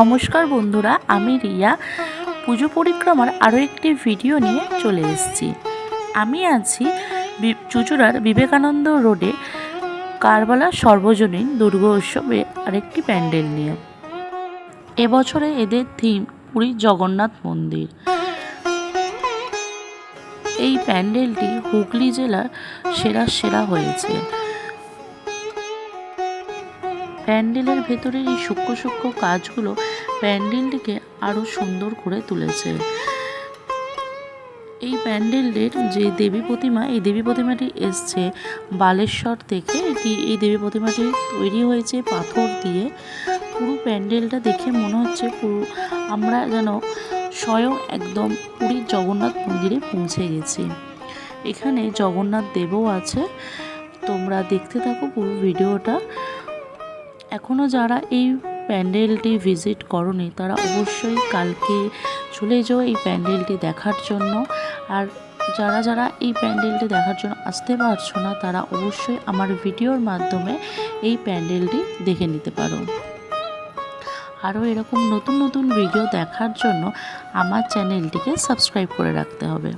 নমস্কার বন্ধুরা, আমি রিয়া। পুজো পরিক্রমার আরও একটি ভিডিও নিয়ে চলে এসেছি। আমি আছি চুচুড়ার বিবেকানন্দ রোডে কারবালা সর্বজনীন দুর্গা উৎসবে আরেকটি প্যান্ডেল নিয়ে। এবছরে এদের থিম পুরীর জগন্নাথ মন্দির। এই প্যান্ডেলটি হুগলি জেলার সেরা সেরা হয়েছে। প্যান্ডেলের ভেতরের এই সূক্ষ্ম সূক্ষ্ম কাজগুলো প্যান্ডেলটিকে আরও সুন্দর করে তুলেছে। এই প্যান্ডেলের যে দেবী প্রতিমা, এই দেবী প্রতিমাটি এসছে বালেশ্বর থেকে। এটি, এই দেবী প্রতিমাটি তৈরি হয়েছে পাথর দিয়ে। পুরো প্যান্ডেলটা দেখে মনে হচ্ছে পুরো আমরা যেন স্বয়ং একদম পুরীর জগন্নাথ মন্দিরে পৌঁছে গেছি। এখানে জগন্নাথ দেবও আছে। তোমরা দেখতে থাকো পুরো ভিডিওটা। এখনও যারা এই প্যান্ডেলটি ভিজিট করনি, তারা অবশ্যই কালকে চলে যাও এই প্যান্ডেলটি দেখার জন্য। আর যারা যারা এই প্যান্ডেলটি দেখার জন্য আসতে পারছ না, তারা অবশ্যই আমার ভিডিওর মাধ্যমে এই প্যান্ডেলটি দেখে নিতে পারো। আরও এরকম নতুন নতুন ভিডিও দেখার জন্য আমার চ্যানেলটিকে সাবস্ক্রাইব করে রাখতে হবে।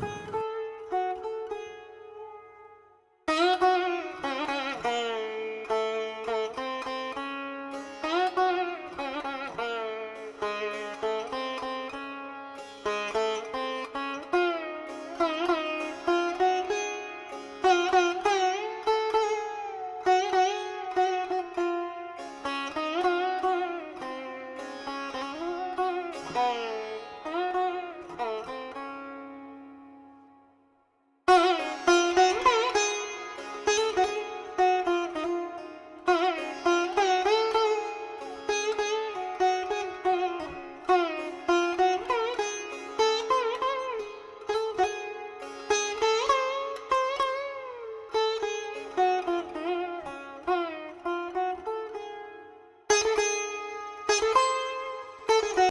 এবং